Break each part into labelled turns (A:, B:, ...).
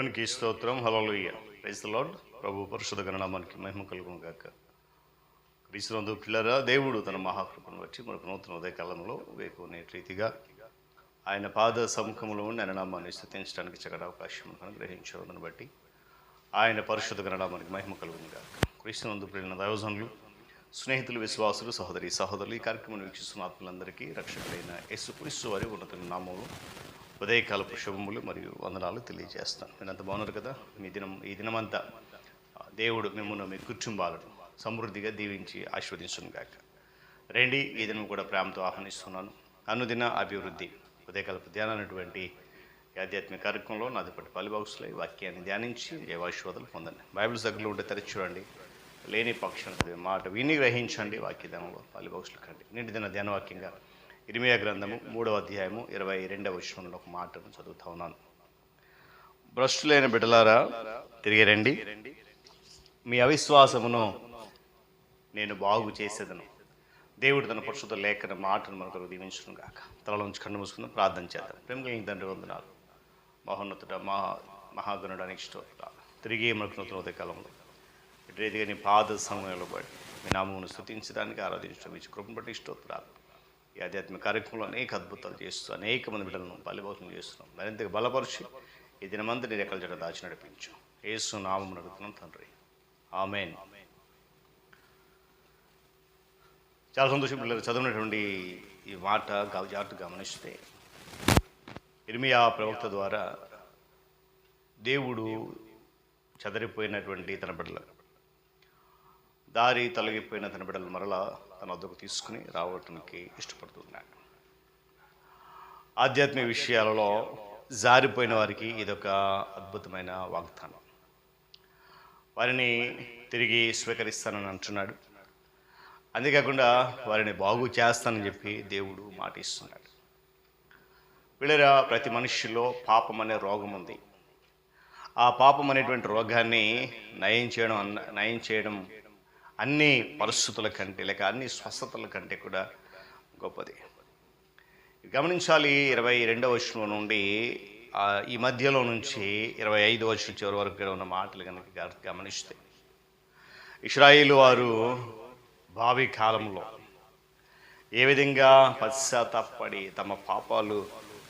A: దేవునికి స్తోత్రం. హలోయ ప్రైజ్ లార్డ్. ప్రభు పరిశుద్ధ గణనామానికి మహిమ కలుగును గాక. క్రీస్తునందు పిల్లరా దేవుడు తన మహాకృపను బట్టి మనకు నూతన ఉదయకాలంలో వేకునే రీతిగా ఆయన పాద సముఖంలో ఉండి ఆయన నామాన్ని స్థుతించడానికి చక్కటి అవకాశం మనకు అనుగ్రహించడం బట్టి ఆయన పరిశుద్ధ గణనామానికి మహిమ కలుగును గాక. క్రీస్తునందు ప్రియుల దైవజనులు స్నేహితులు విశ్వాసులు సహోదరి సహోదరులు ఈ కార్యక్రమం వీక్షిస్తున్న ఆత్మలందరికీ రక్షకుడైన యేసు క్రీస్తు వారి ఉన్నత నామములు ఉదయకాలపు శుభములు మరియు వందనాలు తెలియజేస్తాను. నేను అంత బాగున్నారు కదా? మీ దినం ఈ దినమంతా దేవుడు మిమ్మల్ని మీ కుటుంబాలను సమృద్ధిగా దీవించి ఆశీర్వదించును గాక రండి ఈ దినం కూడా ప్రేమతో ఆహ్వానిస్తున్నాను. అనుదిన అభివృద్ధి ఉదయకాలపు ధ్యానం అనేటువంటి ఆధ్యాత్మిక కార్యక్రమంలో నాదిపటి పట్టి ఈ వాక్యాన్ని ధ్యానించి దేవాశీర్వాదాలు పొందండి. బైబిల్ దగ్గరలో ఉంటే తెరచి చూడండి. లేని పక్షం మాట విని గ్రహించండి వాక్య ధ్యానంలో పలిబాక్స్లు కండి నిండి దిన ధ్యానవాక్యంగా ఇరిమియా గ్రంథము మూడవ అధ్యాయము ఇరవై రెండవ విషయంలో ఒక మాటను చదువుతా ఉన్నాను. భ్రష్టులైన బిడ్డలారా తిరిగి రండి. మీ అవిశ్వాసమును నేను బాగు చేసేదను. దేవుడు తన పరిశుద్ధ లేఖన మాటను మనకు దీవించడం కాక తలలోంచి కన్ను మూసుకుందాం ప్రార్థన చేద్దాం. ప్రేమ కలిగిన తండ్రి వందనాలు. మహోన్నతుడ మహా మహాగణుడు అనిష్టోత్త తిరిగి మనకు నూతన ఉదయ కాలంలో ఇటు రీతిగా నీ పాద సమయంలో బట్టి మీ నామమును స్థుతించడానికి ఆరాధించడం ఇచ్చి కృపను బట్టి ఇష్టోత్తరాలు ఈ ఆధ్యాత్మిక కార్యక్రమంలో అనేక అద్భుతాలు చేస్తూ అనేక మంది బిడ్డలను బలిభోజనం చేస్తున్నాం. మరింతగా బలపరిచి ఈ దినమంతా నీ రెక్కల జడ దాచి నడిపించు. ఏసు నామం అడుగుతున్నాం తండ్రి. ఆమెన్. చాలా సంతోషం పిల్లలు చదివినటువంటి ఈ మాట జాగ్రత్త గమనిస్తే ఇర్మియా ప్రవక్త ద్వారా దేవుడు చదరిపోయినటువంటి తన బిడ్డలు. దారి తొలగిపోయిన తన బిడ్డలు మరలా తన వద్దకు తీసుకుని రావటానికి ఇష్టపడుతున్నాడు. ఆధ్యాత్మిక విషయాలలో జారిపోయిన వారికి ఇదొక అద్భుతమైన వాగ్దానం. వారిని తిరిగి స్వీకరిస్తానని అంటున్నాడు. అంతేకాకుండా వారిని బాగు చేస్తానని చెప్పి దేవుడు మాట ఇస్తున్నాడు. వీళ్ళరా ప్రతి మనిషిలో పాపం అనే రోగం ఉంది. ఆ పాపం అనేటువంటి రోగాన్ని నయం చేయడం అన్న నయం చేయడం అన్ని పరిస్థితుల కంటే లేక అన్ని స్వస్థతల కంటే కూడా గొప్పది. గమనించాలి ఇరవై రెండవ వచనం నుండి ఈ మధ్యలో నుంచి ఇరవై ఐదు వచనం చివరి వరకు కూడా ఉన్న మాటలు కనుక గమనిస్తే ఇస్రాయిల్ వారు భావి కాలంలో ఏ విధంగా పశ్చాత్తాపడి తమ పాపాలు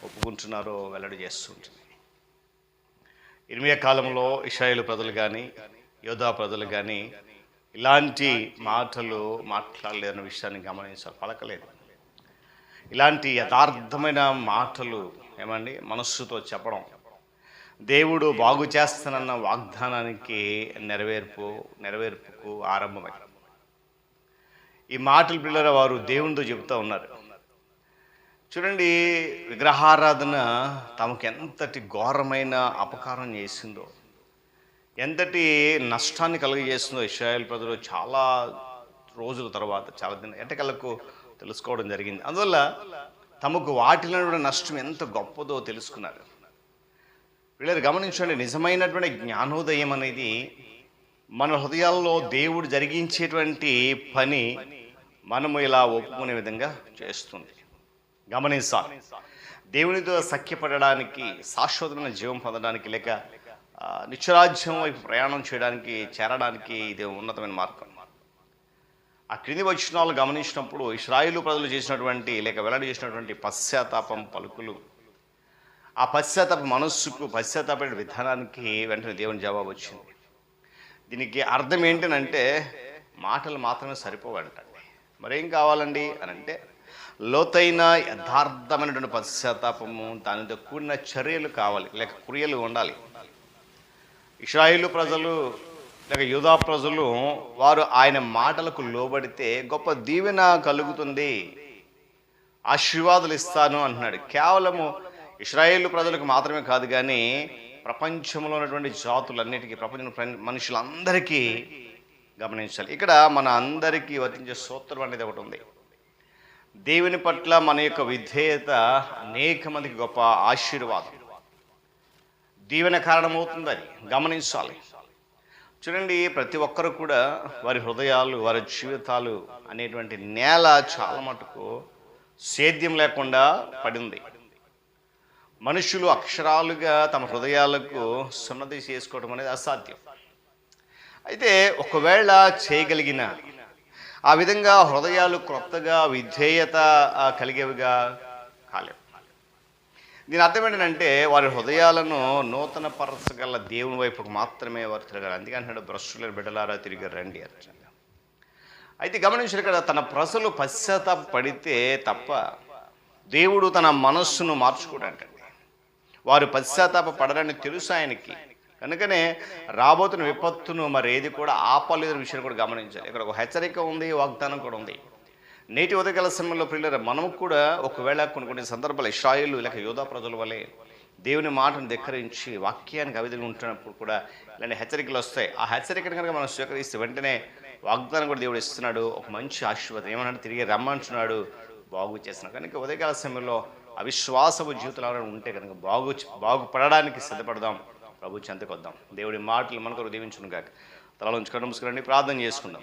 A: ఒప్పుకుంటున్నారో వెల్లడి చేస్తుంటుంది. ఇరిమియా కాలంలో ఇస్రాయేల్ ప్రజలు కానీ యోధా ప్రజలు కానీ ఇలాంటి మాటలు మాట్లాడలేదన్న విషయాన్ని గమనించాలి. పలకలేదు. ఇలాంటి యథార్థమైన మాటలు ఏమండి? మనస్సుతో చెప్పడం. దేవుడు బాగు చేస్తానన్న వాగ్దానానికి నెరవేర్పు నెరవేర్పుకు ఆరంభమై ఈ మాటలు పిల్లల వారు దేవునితో చెబుతూ ఉన్నారు. చూడండి విగ్రహారాధన తమకు ఎంతటి ఘోరమైన అపకారం చేసిందో. ఎంతటి నష్టాన్ని కలుగజేస్తుందో ఇస్రాయల్ ప్రజలు చాలా రోజుల తర్వాత చాలా దిన ఎంటకలకు తెలుసుకోవడం జరిగింది. అందువల్ల తమకు వాటిలో ఉన్న నష్టం ఎంత గొప్పదో తెలుసుకున్నారు. వీళ్ళని గమనించండి నిజమైనటువంటి జ్ఞానోదయం అనేది మన హృదయాల్లో దేవుడు జరిగించేటువంటి పని మనము ఇలా ఒప్పుకునే విధంగా చేస్తుంది. గమనించాలి. దేవునితో సఖ్యపడడానికి శాశ్వతమైన జీవం పొందడానికి లేక నిత్యరాజ్యం వైపు ప్రయాణం చేయడానికి చేరడానికి ఇది ఉన్నతమైన మార్గం. ఆ క్రింది వచనాలు గమనించినప్పుడు ఇస్రాయిలు ప్రజలు చేసినటువంటి లేక వెల్లడి చేసినటువంటి పశ్చాత్తాపం పలుకులు. ఆ పశ్చాత్తాప మనస్సుకు పశ్చాత్తాప విధానానికి వెంటనే దేవుని జవాబు వచ్చింది. దీనికి అర్థం ఏంటనంటే మాటలు మాత్రమే సరిపోవంటండి. మరేం కావాలండి అని అంటే లోతైన యథార్థమైనటువంటి పశ్చాత్తాపము దానితో కూడిన చర్యలు కావాలి లేక క్రియలు ఉండాలి. ఇస్రాయిలు ప్రజలు లేక యూదా ప్రజలు వారు ఆయన మాటలకు లోబడితే గొప్ప దీవెన కలుగుతుంది. ఆశీర్వాదాలు ఇస్తాను అంటున్నాడు. కేవలము ఇస్రాయేల్ ప్రజలకు మాత్రమే కాదు కానీ ప్రపంచంలో ఉన్నటువంటి జాతులన్నిటికీ ప్రపంచ మనుషులందరికీ గమనించాలి. ఇక్కడ మన అందరికీ వర్తించే సూత్రం అనేది ఒకటి ఉంది. దేవుని పట్ల మన యొక్క విధేయత అనేక మందికి గొప్ప ఆశీర్వాదం. దీవెన కారణమవుతుంది అది గమనించాలి. చూడండి ప్రతి ఒక్కరు కూడా వారి హృదయాలు వారి జీవితాలు అనేటువంటి నేల చాలా మటుకు సేద్యం లేకుండా పడింది. మనుషులు అక్షరాలుగా తమ హృదయాలకు సున్నతి చేసుకోవడం అనేది అసాధ్యం. అయితే ఒకవేళ చేయగలిగిన ఆ విధంగా హృదయాలు క్రొత్తగా విధేయత కలిగేవిగా కాలేవు. దీని అర్థం ఏంటంటే వారి హృదయాలను నూతన పరచగల దేవుని వైపుకు మాత్రమే వారు తిరగాలి. అందుకే భ్రష్టులను బిడలారా తిరిగి రండి అర్చంగా అయితే గమనించారు ఇక్కడ తన ప్రజలు పశ్చాత్తాప పడితే తప్ప దేవుడు తన మనస్సును మార్చుకోడంటండి. వారు పశ్చాత్తాప పడరని తెలుసు ఆయనకి. కనుకనే రాబోతున్న విపత్తును మరి ఏది కూడా ఆపలేదు విషయాన్ని కూడా గమనించాలి. ఇక్కడ ఒక హెచ్చరిక ఉంది వాగ్దానం కూడా ఉంది. నేటి ఉదయకాల సమయంలో పిల్లలు మనం కూడా ఒకవేళ కొన్ని కొన్ని సందర్భాలు ఇస్రాయిల్ లేక యోధా ప్రజల వలె దేవుని మాటను ధిక్కరించి వాక్యానికి అవిధులు ఉంటున్నప్పుడు కూడా ఇలాంటి హెచ్చరికలు వస్తాయి. ఆ హెచ్చరికను కనుక మనం స్వీకరిస్తే వెంటనే వాగ్దానం కూడా దేవుడు ఇస్తున్నాడు. ఒక మంచి ఆశీర్వాదం ఏమన్నా తిరిగి రమ్మంటున్నాడు బాగు చేస్తున్నాడు. కనుక ఉదయకాల సమయంలో అవిశ్వాసపు జీవితంలో ఉంటే కనుక బాగు బాగుపడడానికి సిద్ధపడదాం. ప్రభు చెంతకొద్దాం. దేవుడి మాటలు మనకు దీవించును కాక తలలో ఉంచుకొని ముసుకురండి ప్రార్థన చేసుకుందాం.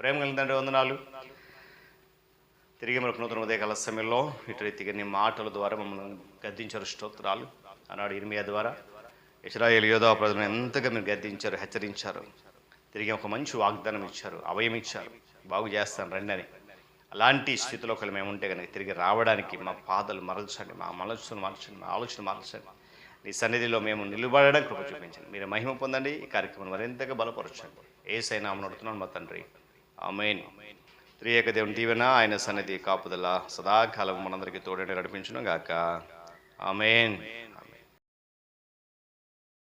A: ప్రేమ కలిగిందంటే వందనాలు. తిరిగి మనకు నూతన ఉదయకాల సమయంలో ఇటు రీతిగా నీ మాటల ద్వారా మమ్మల్ని గద్దించారు స్తోత్రాలు. అన్నాడు ఇర్మియా ద్వారా ఇస్రాయేల్ యోధా ప్రజలను ఎంతగా మీరు గద్దించారు హెచ్చరించారు. తిరిగి ఒక మంచి వాగ్దానం ఇచ్చారు అభయం ఇచ్చారు. బాగు చేస్తాను రండి అని. అలాంటి స్థితిలో ఒకళ్ళు మేము ఉంటే కనుక తిరిగి రావడానికి మా పాదలు మరల్చండి మా మనస్సును మార్చండి మా ఆలోచన మార్చండి. నీ సన్నిధిలో మేము నిలబడడం కృప చూపించండి. మీరు మహిమ పొందండి ఈ కార్యక్రమం మరింతగా బలపరచండి. ఏ సైనా అడుగుతున్నాను మా తండ్రి. ఆమెన్. త్రియేక దేవుని దీవెన ఆయన సన్నిధి కాపుదల సదాకాలం మనందరికీ తోడని నడిపించును గాక ఆమెన్.